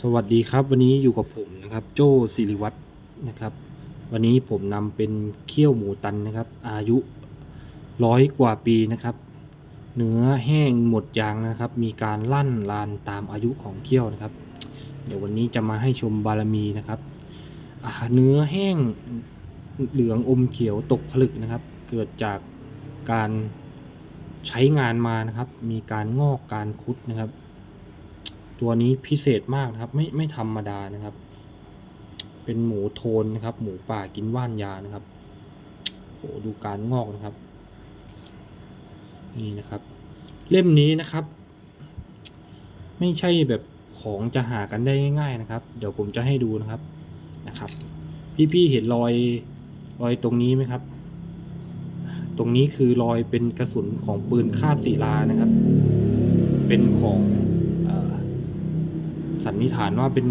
สวัสดีครับ วันนี้อยู่กับผมนะครับ โจ้สิริวัตรนะครับ วันนี้ผมนำเป็นเคี่ยวหมูตันนะครับ อายุร้อยกว่าปีนะครับ เนื้อแห้งหมดยางนะครับ มีการลั่นลานตามอายุของเคี่ยวนะครับ เดี๋ยววันนี้จะมาให้ชมบารมีนะครับเนื้อแห้งเหลืองอมเขียวตกผลึกนะครับ เกิดจากการใช้งานมานะครับ มีการงอกการคุดนะครับ ตัวนี้พิเศษมากนะครับ ไม่ไม่ธรรมดานะครับ เป็นหมูโทนนะครับ หมูป่ากินว่านยานะครับโอ้ดูการงอกนะครับ นี่นะครับ เล่มนี้นะครับ ไม่ใช่แบบของจะหากันได้ง่าย ๆนะครับ เดี๋ยวผมจะให้ดูนะครับนะครับ พี่ๆเห็นรอยรอยตรงนี้ไหมครับ ตรงนี้คือรอยเป็นกระสุนของปืนคาบศิลานะครับ เป็นของ สันนิษฐานว่าเป็น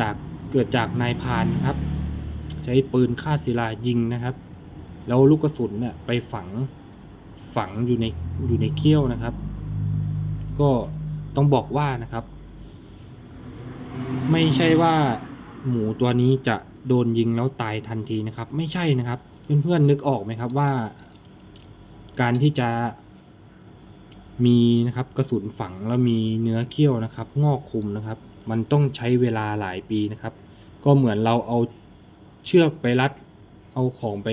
จากเกิดจากนายพานครับ ใช้ปืนฆ่าศิลายิงนะครับ แล้วลูกกระสุนเนี่ยไปฝังฝังอยู่ในอยู่ในเขี้ยวนะครับ ก็ต้องบอกว่านะครับ ไม่ใช่ว่าหมูตัวนี้จะโดนยิงแล้วตายทันทีนะครับ ไม่ใช่นะครับ เพื่อนๆนึกออกไหมครับว่า การที่จะ มีนะครับกระสุนฝังแล้วมีเนื้อเขี้ยวนะครับ งอกคุมนะครับ มันต้องใช้เวลาหลายปีนะครับ ก็เหมือนเราเอาเชือกไปรัด เอาของไป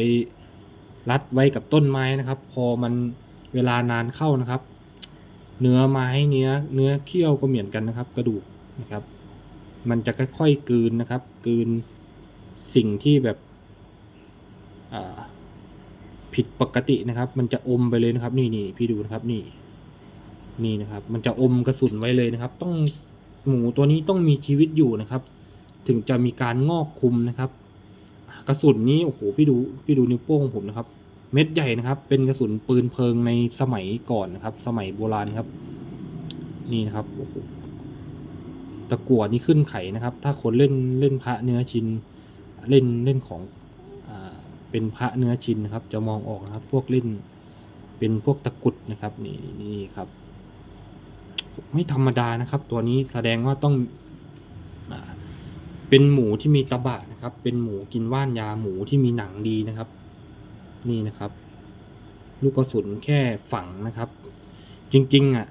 รัดไว้กับต้นไม้นะครับ พอมันเวลานานเข้านะครับ เนื้อไม้เนื้อเนื้อเขี้ยวก็เหมือนกันนะครับ กระดูกนะครับ มันจะค่อยๆกืนนะครับ กืนสิ่งที่แบบผิดปกตินะครับ มันจะอมไปเลยนะครับ นี่นี่พี่ดูนะครับนี่ นี่นะครับ มันจะอมกระสุนไว้เลยนะครับ ต้องหมูตัวนี้ต้องมีชีวิตอยู่นะครับ ถึงจะมีการงอกคุมนะครับ กระสุนนี้โอ้โหพี่ดูพี่ดูนิ้วโป้งผมนะครับ เม็ดใหญ่นะครับ เป็นกระสุนปืนเพลิงในสมัยก่อนนะครับ สมัยโบราณครับ นี่นะครับโอ้โหตะกั่วนี่ขึ้นไข่นะครับ ถ้าคนเล่นเล่นพระเนื้อชิ้นเล่นเล่นของอเป็นพระเนื้อชิ้นนะครับ จะมองออกนะครับ พวกเล่นเป็นพวกตะกุดนะครับ นี่นี่ครับ ไม่ธรรมดานะครับ ตัวนี้แสดงว่าต้องเป็นหมูที่มีตะบะนะครับ เป็นหมูกินว่านยาหมูที่มีหนังดีนะครับ นี่นะครับ ลูกกระสุนแค่ฝังนะครับ จริงๆอะ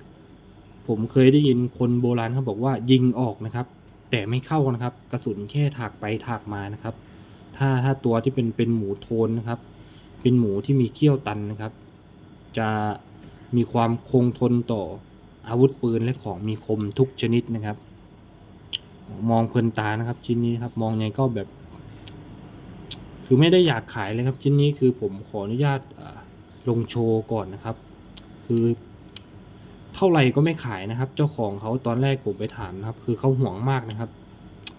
ผมเคยได้ยินคนโบราณเขาบอกว่ายิงออกนะครับ แต่ไม่เข้านะครับ กระสุนแค่ถากไปถากมานะครับ ถ้าถ้าตัวที่เป็นเป็นหมูโทนนะครับ เป็นหมูที่มีเขี้ยวตันนะครับ จะมีความคงทนต่อ อาวุธปืนและของมีคมทุกชนิดนะครับ มองเพลินตานะครับ ชิ้นนี้ครับ มองไงก็แบบ คือไม่ได้อยากขายเลยครับ ชิ้นนี้คือผมขออนุญาตลงโชว์ก่อนนะครับ คือเท่าไหร่ก็ไม่ขายนะครับ เจ้าของเขาตอนแรกผมไปถามนะครับ คือเขาห่วงมากนะครับ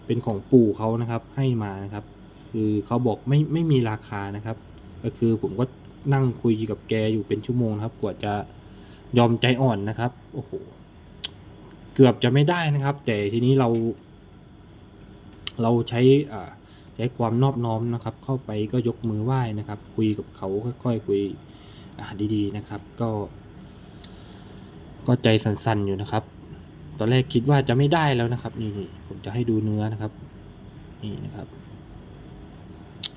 เป็นของปู่เขานะครับ ให้มานะครับ คือเขาบอกไม่ไม่มีราคานะครับ ก็คือผมก็นั่งคุยกับแกอยู่เป็นชั่วโมงครับ กว่าจะ ยอมใจอ่อนนะครับ โอ้โห เกือบจะไม่ได้นะครับ แต่ทีนี้เรา เราใช้อ่าใช้ความนอบน้อมนะครับ เข้าไปก็ยกมือไหว้นะครับ คุยกับเขาค่อยๆคุยอ่าดีๆนะครับ ก็ ก็ใจสั่นๆอยู่นะครับ ตอนแรกคิดว่าจะไม่ได้แล้วนะครับ นี่ผมจะให้ดูเนื้อนะครับ นี่นะครับ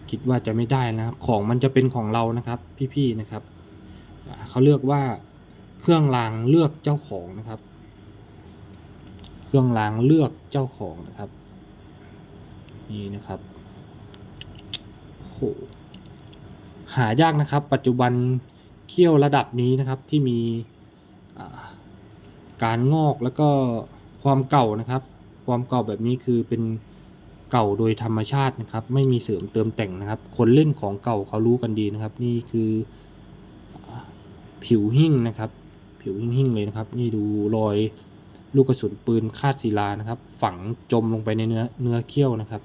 คิดว่าจะไม่ได้นะครับ ของมันจะเป็นของเรานะครับ พี่ๆนะครับเขาเลือกว่า เครื่องรางเลือกเจ้าของนะครับ เครื่องรางเลือกเจ้าของนะครับ นี่นะครับโหหายากนะครับ ปัจจุบันเขี้ยวระดับนี้นะครับที่มีการงอกแล้วก็ความเก่านะครับ ความเก่าแบบนี้คือเป็นเก่าโดยธรรมชาตินะครับ ไม่มีเสริมเติมแต่งนะครับ คนเล่นของเก่าเขารู้กันดีนะครับ นี่คือผิวหิ้งนะครับ ผิวหิ้งๆเลยนะครับ นี่ดูรอยลูกกระสุนปืนคาดศิลานะครับ ฝังจมลงไปในเนื้อเนื้อเขี้ยวนะครับ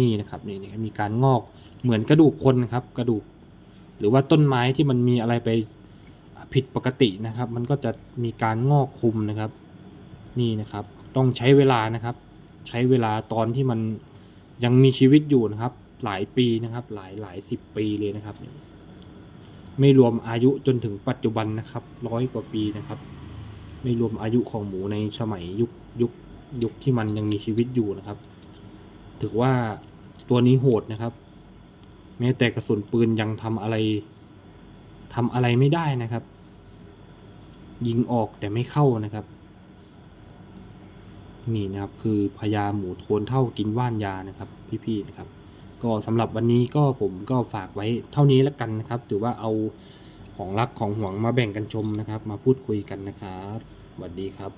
นี่นะครับนี่นี่มีการงอกเหมือนกระดูกคนนะครับ กระดูก หรือว่าต้นไม้ที่มันมีอะไรไปผิดปกตินะครับ มันก็จะมีการงอกคุมนะครับ นี่นะครับ ต้องใช้เวลานะครับ ใช้เวลาตอนที่มันยังมีชีวิตอยู่นะครับ หลายปีนะครับ หลายหลายสิบปีเลยนะครับ ไม่รวมอายุจนถึงปัจจุบันนะครับร้อยกว่าปีนะครับ ไม่รวมอายุของหมูในสมัยยุคยุคยุคที่มันยังมีชีวิตอยู่นะครับ ถือว่าตัวนี้โหดนะครับ แม้แต่กระสุนปืนยังทำอะไรทำอะไรไม่ได้นะครับ ยิงออกแต่ไม่เข้านะครับ นี่นะครับคือพญาหมูโทนเท่ากินว่านยานะครับ พี่ๆนะครับ ก็สำหรับวันนี้ก็ผมก็ฝากไว้เท่านี้แล้วกันนะครับ ถือว่าเอาของรักของห่วงมาแบ่งกันชมนะครับ มาพูดคุยกันนะครับสวัสดีครับ